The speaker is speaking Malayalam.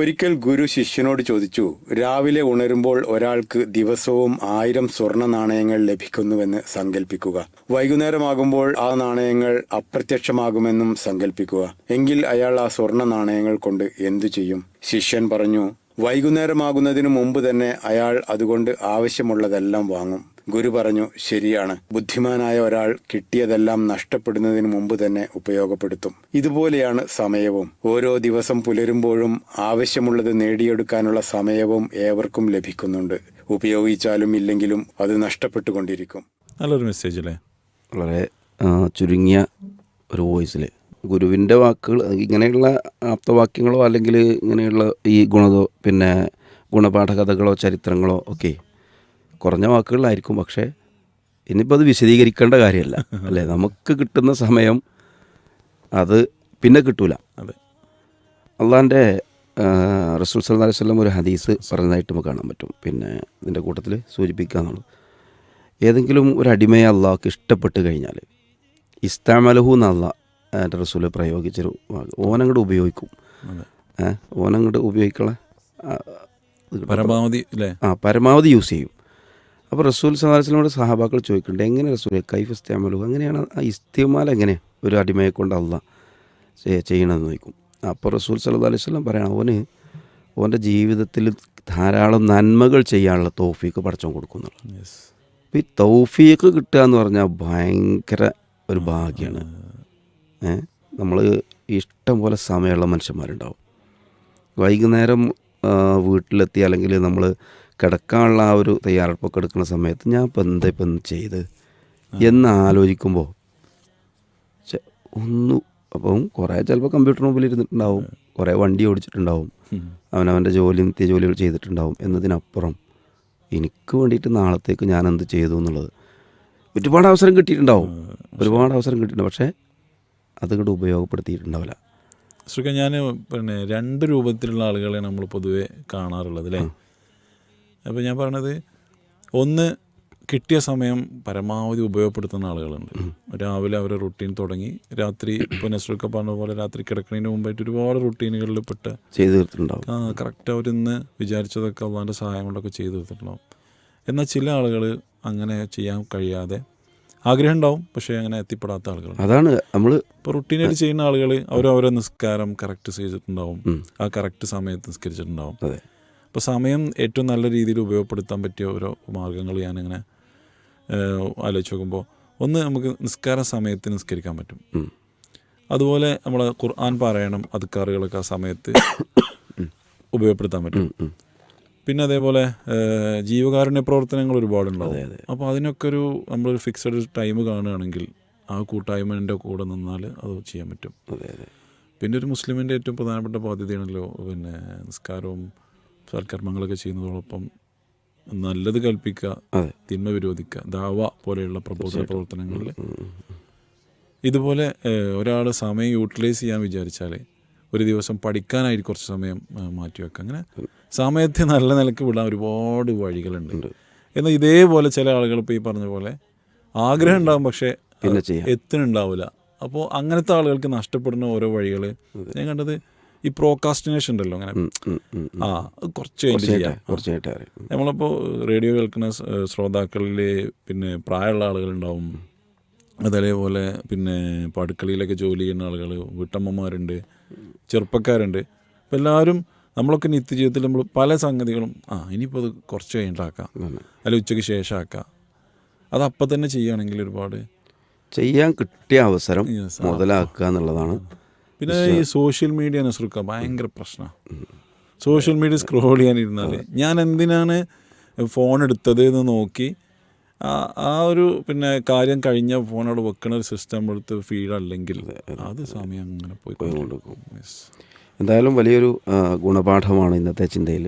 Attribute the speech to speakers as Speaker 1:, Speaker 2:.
Speaker 1: ഒരിക്കൽ ഗുരു ശിഷ്യനോട് ചോദിച്ചു രാവിലെ ഉണരുമ്പോൾ ഒരാൾക്ക് ദിവസവും ആയിരം സ്വർണ നാണയങ്ങൾ ലഭിക്കുന്നുവെന്ന് സങ്കല്പിക്കുക വൈകുന്നേരമാകുമ്പോൾ ആ നാണയങ്ങൾ അപ്രത്യക്ഷമാകുമെന്നും സങ്കല്പിക്കുക എങ്കിൽ അയാൾ ആ സ്വർണ നാണയങ്ങൾ കൊണ്ട് എന്തു ചെയ്യും? ശിഷ്യൻ പറഞ്ഞു വൈകുന്നേരമാകുന്നതിനു മുമ്പ് തന്നെ അയാൾ അതുകൊണ്ട് ആവശ്യമുള്ളതെല്ലാം വാങ്ങും. ഗുരു പറഞ്ഞു ശരിയാണ്. ബുദ്ധിമാനായ ഒരാൾ കിട്ടിയതെല്ലാം നഷ്ടപ്പെടുന്നതിന് മുമ്പ് തന്നെ ഉപയോഗപ്പെടുത്തും. ഇതുപോലെയാണ് സമയവും. ഓരോ ദിവസം പുലരുമ്പോഴും ആവശ്യമുള്ളത് നേടിയെടുക്കാനുള്ള സമയവും ഏവർക്കും ലഭിക്കുന്നുണ്ട്. ഉപയോഗിച്ചാലും ഇല്ലെങ്കിലും അത് നഷ്ടപ്പെട്ടുകൊണ്ടിരിക്കും.
Speaker 2: നല്ലൊരു മെസ്സേജ് അല്ലേ?
Speaker 3: വളരെ ചുരുങ്ങിയ ഒരു വോയിസിൽ ഗുരുവിന്റെ വാക്കുകൾ ഇങ്ങനെയുള്ള ആപ്തവാക്യങ്ങളോ അല്ലെങ്കിൽ ഇങ്ങനെയുള്ള ഈ ഗുണതോ പിന്നെ ഗുണപാഠ കഥകളോ ചരിത്രങ്ങളോ ഒക്കെ കുറഞ്ഞ വാക്കുകളിലായിരിക്കും. പക്ഷേ ഇനിയിപ്പോൾ അത് വിശദീകരിക്കേണ്ട കാര്യമല്ല. അല്ലേ? നമുക്ക് കിട്ടുന്ന സമയം അത് പിന്നെ കിട്ടൂല.
Speaker 2: അതെ.
Speaker 3: അള്ളാന്റെ റസൂൽ അലൈഹി വസല്ലം ഒരു ഹദീസ് പറഞ്ഞതായിട്ട് നമുക്ക് കാണാൻ പറ്റും. പിന്നെ ഇതിന്റെ കൂട്ടത്തിൽ സൂചിപ്പിക്കാന്നുള്ളത് ഏതെങ്കിലും ഒരു അടിമയെ അള്ളാഹ്ക്ക് ഇഷ്ടപ്പെട്ട് കഴിഞ്ഞാൽ ഇസ്താമലഹു എന്നല്ല എന്റെ റസൂൽ പ്രയോഗിച്ചൊരു വാക്ക്. ഓനങ്ങോട്ട് ഉപയോഗിക്കും.
Speaker 2: ഓനങ്ങട്
Speaker 3: ഏഹ് ഓനങ്ങോട്ട് ഉപയോഗിക്കുള്ള ആ,
Speaker 2: പരമാവധി അല്ലേ
Speaker 3: ആ പരമാവധി യൂസ് ചെയ്യും. അപ്പോൾ റസൂൽ സഹാസിനോട് സഹാബാക്കൾ ചോദിക്കുന്നുണ്ട് എങ്ങനെ റസൂൽ കൈഫ് ഇസ്തേമലു അങ്ങനെയാണ് ആ ഇസ്തിമാൽ എങ്ങനെ ഒരു അടിമയെ കൊണ്ട് അല്ല ചെയ്യണമെന്ന് ചോദിക്കും. അപ്പോൾ റസൂൽ സല്ലു അലൈഹി സ്വലം പറയണം അവന് അവന്റെ ജീവിതത്തിൽ ധാരാളം നന്മകൾ ചെയ്യാനുള്ള തോഫീക്ക് പടച്ചോൻ കൊടുക്കുന്നുള്ളു അപ്പോൾ ഈ തൗഫീക്ക് കിട്ടുക എന്ന് പറഞ്ഞാൽ ഭയങ്കര ഒരു ഭാഗ്യമാണ് നമ്മൾ ഇഷ്ടം പോലെ സമയമുള്ള മനുഷ്യന്മാരുണ്ടാവും. വൈകുന്നേരം വീട്ടിലെത്തി അല്ലെങ്കിൽ നമ്മൾ കിടക്കാനുള്ള ആ ഒരു തയ്യാറെടുപ്പൊക്കെ എടുക്കുന്ന സമയത്ത് ഞാൻ ഇപ്പം എന്താ ഇപ്പം ചെയ്ത് എന്ന് ആലോചിക്കുമ്പോൾ ഒന്ന് അപ്പം കുറേ ചിലപ്പോൾ കമ്പ്യൂട്ടർ മുമ്പിൽ ഇരുന്നിട്ടുണ്ടാവും. കുറേ വണ്ടി ഓടിച്ചിട്ടുണ്ടാവും. അവനവന്റെ ജോലി നിത്യ ജോലികൾ ചെയ്തിട്ടുണ്ടാവും. എന്നതിനപ്പുറം എനിക്ക് വേണ്ടിയിട്ട് നാളത്തേക്ക് ഞാൻ എന്ത് ചെയ്തു എന്നുള്ളത് ഒരുപാട് അവസരം കിട്ടിയിട്ടുണ്ടാവും. ഒരുപാട് അവസരം കിട്ടിയിട്ടുണ്ട്. പക്ഷേ അതുകൊണ്ട് ഉപയോഗപ്പെടുത്തിയിട്ടുണ്ടാവില്ല.
Speaker 2: ശ്രീക ഞാൻ പിന്നെ രണ്ട് രൂപത്തിലുള്ള ആളുകളെ നമ്മൾ പൊതുവെ കാണാറുള്ളത് അല്ലേ? അപ്പോൾ ഞാൻ പറഞ്ഞത് ഒന്ന് കിട്ടിയ സമയം പരമാവധി ഉപയോഗപ്പെടുത്തുന്ന ആളുകളുണ്ട്. രാവിലെ അവരെ റുട്ടീൻ തുടങ്ങി രാത്രി ഇപ്പോൾ നസ്രുക്ക പറഞ്ഞ പോലെ രാത്രി കിടക്കുന്നതിന് മുമ്പായിട്ട് ഒരുപാട് റുട്ടീനുകളിൽ പെട്ട്
Speaker 3: ചെയ്തു തീർത്തിട്ടുണ്ടാവും.
Speaker 2: ആ കറക്റ്റ് അവരിന്ന് വിചാരിച്ചതൊക്കെ അള്ളാന്റെ സഹായം കൊണ്ടൊക്കെ ചെയ്തു തീർത്തിട്ടുണ്ടാവും. എന്നാൽ ചില ആളുകൾ അങ്ങനെ ചെയ്യാൻ കഴിയാതെ ആഗ്രഹം ഉണ്ടാവും പക്ഷേ അങ്ങനെ എത്തിപ്പെടാത്ത ആളുകൾ
Speaker 3: അതാണ് നമ്മൾ
Speaker 2: ഇപ്പോൾ റുട്ടീനായിട്ട് ചെയ്യുന്ന ആളുകൾ അവരവരോ അവരെ നിസ്കാരം കറക്റ്റ് ചെയ്തിട്ടുണ്ടാവും ആ കറക്റ്റ് സമയത്ത് നിസ്കരിച്ചിട്ടുണ്ടാവും.
Speaker 3: അതെ.
Speaker 2: അപ്പോൾ സമയം ഏറ്റവും നല്ല രീതിയിൽ ഉപയോഗപ്പെടുത്താൻ പറ്റിയ ഓരോ മാർഗങ്ങൾ ഞാനിങ്ങനെ ആലോചിച്ച് നോക്കുമ്പോൾ ഒന്ന് നമുക്ക് നിസ്കാര സമയത്ത് നിസ്കരിക്കാൻ പറ്റും. അതുപോലെ നമ്മൾ ഖുർആൻ പാരായണം അധികാറുകളൊക്കെ ആ സമയത്ത് ഉപയോഗപ്പെടുത്താൻ പറ്റും. പിന്നെ അതേപോലെ ജീവകാരുണ്യ പ്രവർത്തനങ്ങൾ ഒരുപാടുണ്ടാവും. അപ്പോൾ അതിനൊക്കെ ഒരു നമ്മളൊരു ഫിക്സഡ് ടൈം കാണുകയാണെങ്കിൽ ആ കൂട്ടായ്മന്റെ കൂടെ നിന്നാൽ അത് ചെയ്യാൻ പറ്റും.
Speaker 3: അതെ അതെ.
Speaker 2: പിന്നെ ഒരു മുസ്ലിമിന്റെ ഏറ്റവും പ്രധാനപ്പെട്ട ബാധ്യതയാണല്ലോ പിന്നെ നിസ്കാരവും സൽക്കർമ്മങ്ങളൊക്കെ ചെയ്യുന്നതോടൊപ്പം നല്ലത് കൽപ്പിക്കുക തിന്മ വിരോധിക്കുക ദാവ പോലെയുള്ള പ്രബോധന പ്രവർത്തനങ്ങളിൽ. ഇതുപോലെ ഒരാൾ സമയം യൂട്ടിലൈസ് ചെയ്യാൻ വിചാരിച്ചാൽ ഒരു ദിവസം പഠിക്കാനായിട്ട് കുറച്ച് സമയം മാറ്റി മാറ്റിവെക്കുക അങ്ങനെ സമയത്തെ നല്ല നിലയ്ക്ക് വിടാൻ ഒരുപാട് വഴികളുണ്ട്. എന്നാൽ ഇതേപോലെ ചില ആളുകൾ ഇപ്പോൾ ഈ പറഞ്ഞ പോലെ ആഗ്രഹം ഉണ്ടാകും പക്ഷേ
Speaker 3: പിന്നെ
Speaker 2: അപ്പോൾ അങ്ങനത്തെ ആളുകൾക്ക് നഷ്ടപ്പെടുന്ന ഓരോ വഴികൾ ഞാൻ കണ്ടത് ഈ പ്രോകാസ്റ്റിനേഷൻ ഉണ്ടല്ലോ അങ്ങനെ. ആ കുറച്ച്
Speaker 3: കുറച്ചായിട്ട്
Speaker 2: നമ്മളിപ്പോൾ റേഡിയോ കേൾക്കുന്ന ശ്രോതാക്കളിൽ പിന്നെ പ്രായമുള്ള ആളുകളുണ്ടാവും. അതേപോലെ പിന്നെ പടുക്കളയിലൊക്കെ ജോലി ചെയ്യുന്ന ആളുകൾ വീട്ടമ്മമാരുണ്ട്. ചെറുപ്പക്കാരുണ്ട്. അപ്പോൾ എല്ലാവരും നമ്മളൊക്കെ നിത്യജീവിതത്തിൽ നമ്മൾ പല സംഗതികളും ആ ഇനിയിപ്പോൾ അത് കുറച്ച് കഴിഞ്ഞിട്ടാക്കാം. അല്ല ഉച്ചയ്ക്ക് ശേഷം ആക്കാം അത് അപ്പം തന്നെ ചെയ്യുകയാണെങ്കിൽ ഒരുപാട്
Speaker 3: ചെയ്യാൻ കിട്ടിയ അവസരം മുതലാക്കുക എന്നുള്ളതാണ്.
Speaker 2: പിന്നെ ഈ സോഷ്യൽ മീഡിയ അനുസരിക്കുക ഭയങ്കര പ്രശ്നമാണ് സോഷ്യൽ മീഡിയ സ്ക്രോൾ ചെയ്യാനിരുന്നാൽ ഞാൻ എന്തിനാണ് ഫോൺ എടുത്തത് എന്ന് നോക്കി ആ ആ ഒരു പിന്നെ കാര്യം കഴിഞ്ഞ ഫോണോട് വെക്കുന്ന ഒരു സിസ്റ്റം എടുത്ത് ഫീൽ അല്ലെങ്കിൽ അത് സമയം അങ്ങനെ പോയി
Speaker 3: എന്തായാലും വലിയൊരു ഗുണപാഠമാണ് ഇന്നത്തെ ചിന്തയിൽ